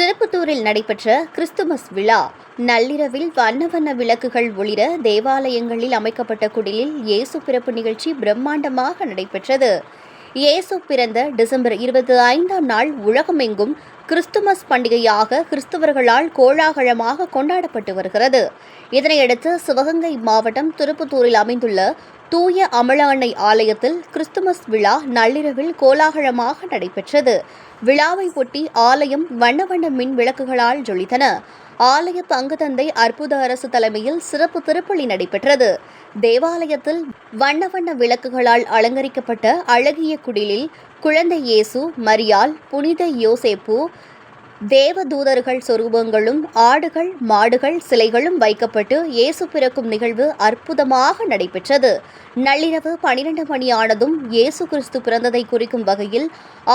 திருப்பத்தூரில் நடைபெற்ற கிறிஸ்துமஸ் விழா. நள்ளிரவில் வண்ண வண்ண விளக்குகள் ஒளிர தேவாலயங்களில் அமைக்கப்பட்ட குடிலில் இயேசு பிறப்பு நிகழ்ச்சி பிரம்மாண்டமாக நடைபெற்றது. இயேசு பிறந்த டிசம்பர் இருபத்தி ஐந்தாம் நாள் உலகமெங்கும் கிறிஸ்துமஸ் பண்டிகையாக கிறிஸ்தவர்களால் கோலாகலமாக கொண்டாடப்பட்டு வருகிறது. இதனையடுத்து சிவகங்கை மாவட்டம் திருப்பத்தூரில் அமைந்துள்ள தூய அமலாண்ணை ஆலயத்தில் கிறிஸ்துமஸ் விழா நள்ளிரவில் கோலாகலமாக நடைபெற்றது. விழாவை ஒட்டி ஆலயம் வண்ண வண்ண மின் விளக்குகளால் ஜொலித்தன. ஆலய பங்குதந்தை அற்புத அரசு தலைமையில் சிறப்பு திருப்பலி நடைபெற்றது. தேவாலயத்தில் வண்ண வண்ண விளக்குகளால் அலங்கரிக்கப்பட்ட அழகிய குடிலில் குழந்தை இயேசு மரியால் புனித யோசேப்பு தேவதூதர்கள் சொரூபங்களும் ஆடுகள் மாடுகள் சிலைகளும் வைக்கப்பட்டு இயேசு பிறக்கும் நிகழ்வு அற்புதமாக நடைபெற்றது. நள்ளிரவு பனிரெண்டு மணியானதும் இயேசு கிறிஸ்து பிறந்ததை குறிக்கும் வகையில்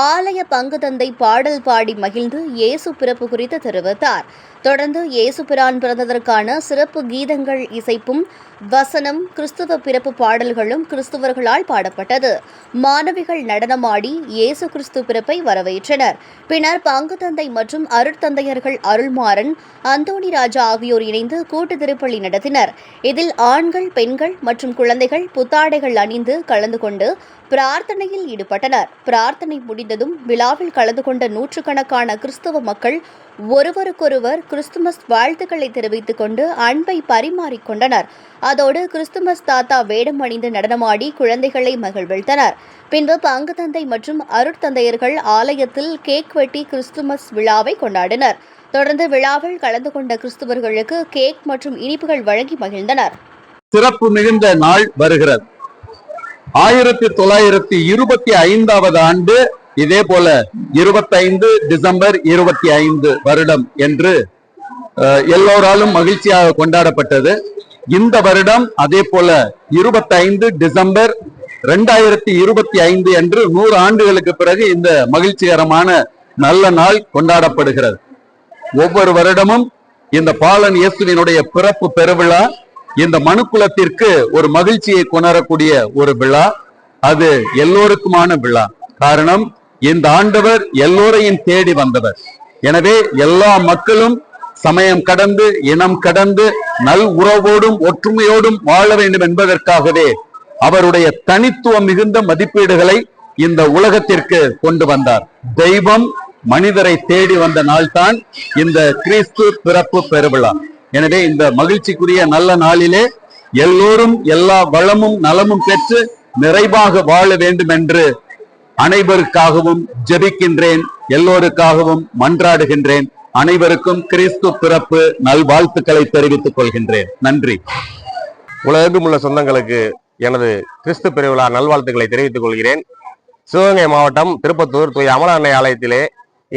ஆலய பங்குதந்தை பாடல் பாடி மகிழ்ந்து இயேசு பிறப்பு குறித்து தெரிவித்தார். தொடர்ந்து இயேசுபிரான் பிறந்ததற்கான சிறப்பு கீதங்கள் இசைப்பும் வசனம் கிறிஸ்துவ பிறப்பு பாடல்களும் கிறிஸ்துவர்களால் பாடப்பட்டது. மாணவிகள் நடனமாடி இயேசு கிறிஸ்து பிறப்பை வரவேற்றனர். பின்னர் பங்கு தந்தை மற்றும் அருட்தந்தையர்கள் அருள்மாறன் அந்தோணி ராஜா ஆகியோர் இணைந்து கூட்டு திருப்பள்ளி நடத்தினர். இதில் ஆண்கள் பெண்கள் மற்றும் குழந்தைகள் புத்தாடைகள் அணிந்து கலந்து கொண்டு பிரார்த்தனையில் ஈடுபட்டனர். பிரார்த்தனை முடிந்ததும் விழாவில் கலந்து கொண்ட நூற்றுக்கணக்கான கிறிஸ்துவ மக்கள் ஒருவருக்கொருவர் கிறிஸ்துமஸ் வாழ்த்துக்களை தெரிவித்துக் கொண்டு அன்பை பரிமாறிக்கொண்டனர். அதோடு கிறிஸ்துமஸ் தாத்தா வேடம் அணிந்து நடனமாடி குழந்தைகளை மகிழ்வித்தனர் பின்பு பங்கு தந்தை மற்றும் அருட்தந்தையர்கள் ஆலயத்தில் கேக் வெட்டி கிறிஸ்துமஸ் விழாவை கொண்டாடினர். தொடர்ந்து விழாவில் கலந்து கொண்ட கிறிஸ்துவர்களுக்கு கேக் மற்றும் இனிப்புகள் வழங்கி மகிழ்ந்தனர். சிறப்பு மிகுந்த நாள் வருகிறது. ஆயிரத்தி தொள்ளாயிரத்தி இருபத்தி ஐந்தாவது ஆண்டு இதே போல இருபத்தைந்து டிசம்பர் இருபத்தி ஐந்து வருடம் என்று எல்லோராலும் மகிழ்ச்சியாக கொண்டாடப்பட்டது. இந்த வருடம் அதே போல இருபத்தைந்து டிசம்பர் ரெண்டாயிரத்தி இருபத்தி ஐந்து என்று நூறு ஆண்டுகளுக்கு பிறகு இந்த மகிழ்ச்சிகரமான நல்ல நாள் கொண்டாடப்படுகிறது. ஒவ்வொரு வருடமும் இந்த பாலன் இயேசுவினுடைய பிறப்பு பெருவிழா இந்த மனுக்குலத்திற்கு ஒரு மகிழ்ச்சியை கொணரக்கூடிய ஒரு விழா. அது எல்லோருக்குமான விழா. காரணம் இந்த ஆண்டவர் எல்லோரையும் தேடி வந்தவர். எனவே எல்லா மக்களும் சமயம் கடந்து இனம் கடந்து நல் உறவோடும் ஒற்றுமையோடும் வாழ வேண்டும் என்பதற்காகவே அவருடைய தனித்துவம் மிகுந்த மதிப்பீடுகளை இந்த உலகத்திற்கு கொண்டு வந்தார். தெய்வம் மனிதரை தேடி வந்த நாள்தான் இந்த கிறிஸ்து பிறப்பு பெருவிழா. எனவே இந்த மகிழ்ச்சிக்குரிய நல்ல நாளிலே எல்லோரும் எல்லா வளமும் நலமும் பெற்று நிறைவாக வாழ வேண்டும் என்று அனைவருக்காகவும் ஜெபிக்கின்றேன் எல்லோருக்காகவும் மன்றாடுகின்றேன். அனைவருக்கும் கிறிஸ்து பிறப்பு நல்வாழ்த்துக்களை தெரிவித்துக் கொள்கின்றேன். நன்றி. உலகெங்கும் உள்ள சொந்தங்களுக்கு எனது கிறிஸ்து பெருவிழா நல்வாழ்த்துக்களை தெரிவித்துக் கொள்கிறேன். சிவகங்கை மாவட்டம் திருப்பத்தூர் தூய அமல அன்னை ஆலயத்திலே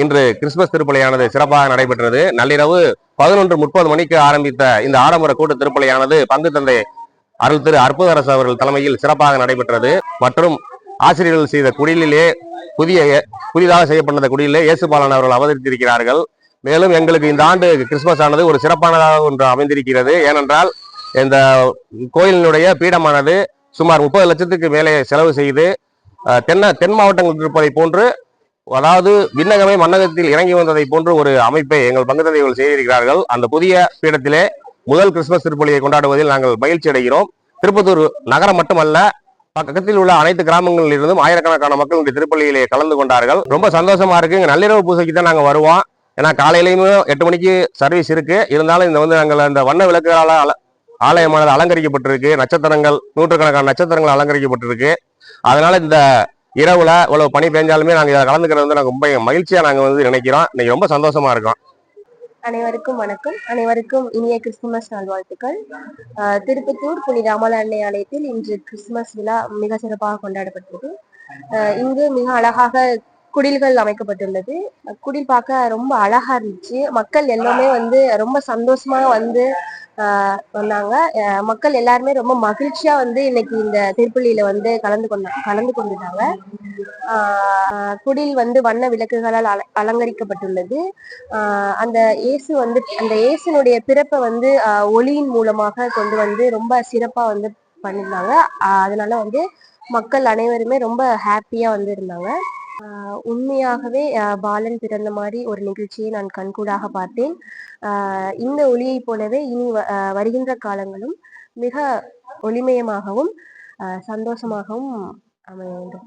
இன்று கிறிஸ்துமஸ் திருப்பலியானது சிறப்பாக நடைபெற்றது. நள்ளிரவு பதினொன்று முப்பது மணிக்கு ஆரம்பித்த இந்த ஆடம்பர கூட்டு திருப்பலியானது பங்கு தந்தை அருள் திரு அற்புதரசு அவர்கள் தலைமையில் சிறப்பாக நடைபெற்றது. மற்றும் ஆசிரியர்கள் செய்த குடிலிலே புதிய புதிதாக செய்யப்பட்ட குடியிலே இயேசுபாலன் அவர்கள் அவதரித்திருக்கிறார்கள். மேலும் எங்களுக்கு இந்த ஆண்டு கிறிஸ்துமஸ் ஆனது ஒரு சிறப்பானதாக ஒன்று அமைந்திருக்கிறது. ஏனென்றால் இந்த கோயிலினுடைய பீடமானது சுமார் முப்பது லட்சத்துக்கு மேலே செலவு செய்து தென்ன தென் மாவட்டங்களுக்கு இருப்பதை போன்று அதாவது விண்ணகமே மன்னகத்தில் இறங்கி வந்ததை போன்று ஒரு அமைப்பை எங்கள் பங்கு தந்தைகள் செய்திருக்கிறார்கள். அந்த புதிய பீடத்திலே முதல் கிறிஸ்துமஸ் திருப்பலியை கொண்டாடுவதில் நாங்கள் மகிழ்ச்சி அடைகிறோம். திருப்பத்தூர் நகரம் மட்டுமல்ல பக்கத்தில் உள்ள அனைத்து கிராமங்களில் இருந்தும் ஆயிரக்கணக்கான மக்கள் இந்த திருப்பள்ளியிலே கலந்து கொண்டார்கள். ரொம்ப சந்தோஷமா இருக்கு. இங்க நள்ளிரவு பூசைக்கு தான் நாங்க வருவோம். ஏன்னா காலையிலையுமே எட்டு மணிக்கு சர்வீஸ் இருக்கு. இருந்தாலும் இந்த வந்து நாங்கள் அந்த வண்ண விளக்குகளால் அல- ஆலயமானது அலங்கரிக்கப்பட்டிருக்கு. நட்சத்திரங்கள் நூற்றுக்கணக்கான நட்சத்திரங்கள் அலங்கரிக்கப்பட்டிருக்கு. அதனால இந்த இரவுல இவ்வளவு பனி பெஞ்சாலுமே நாங்கள் இதில் கலந்துக்கிறது வந்து நாங்கள் ரொம்ப மகிழ்ச்சியா நாங்கள் வந்து நினைக்கிறோம். இன்னைக்கு ரொம்ப சந்தோஷமா இருக்கோம். அனைவருக்கும் வணக்கம். அனைவருக்கும் இனிய கிறிஸ்துமஸ் நல்வாழ்த்துக்கள். திருப்பத்தூர் புனித அமல அன்னை ஆலயத்தில் இன்று கிறிஸ்துமஸ் விழா மிக சிறப்பாக கொண்டாடப்பட்டது இங்கு மிக அழகாக குடில்கள் அமைக்கப்பட்டுள்ளது. குடில் பார்க்க ரொம்ப அழகா இருந்துச்சு. மக்கள் எல்லாமே வந்து ரொம்ப சந்தோஷமா வந்து வந்தாங்க. மக்கள் எல்லாருமே ரொம்ப மகிழ்ச்சியா வந்து இன்னைக்கு இந்த திருப்பள்ளியில வந்து கலந்து கொண்ட கலந்து கொண்டுட்டாங்க. குடில் வந்து வண்ண விளக்குகளால் அல அலங்கரிக்கப்பட்டுள்ளது. அந்த இயேசு வந்து அந்த இயேசுனுடைய பிறப்பை வந்து ஒளியின் மூலமாக கொண்டு வந்து ரொம்ப சிறப்பா வந்து பண்ணியிருந்தாங்க. அதனால வந்து மக்கள் அனைவருமே ரொம்ப ஹாப்பியா வந்து இருந்தாங்க. உண்மையாகவே பாலன் பிறந்த மாதிரி ஒரு நிகழ்ச்சியை நான் கண்கூடாக பார்த்தேன். ஆஹ் இந்த ஒளியைப் போலவே இனி வருகின்ற காலங்களும் மிக ஒளிமயமாகவும் ஆஹ் சந்தோஷமாகவும் அமைய வேண்டும்.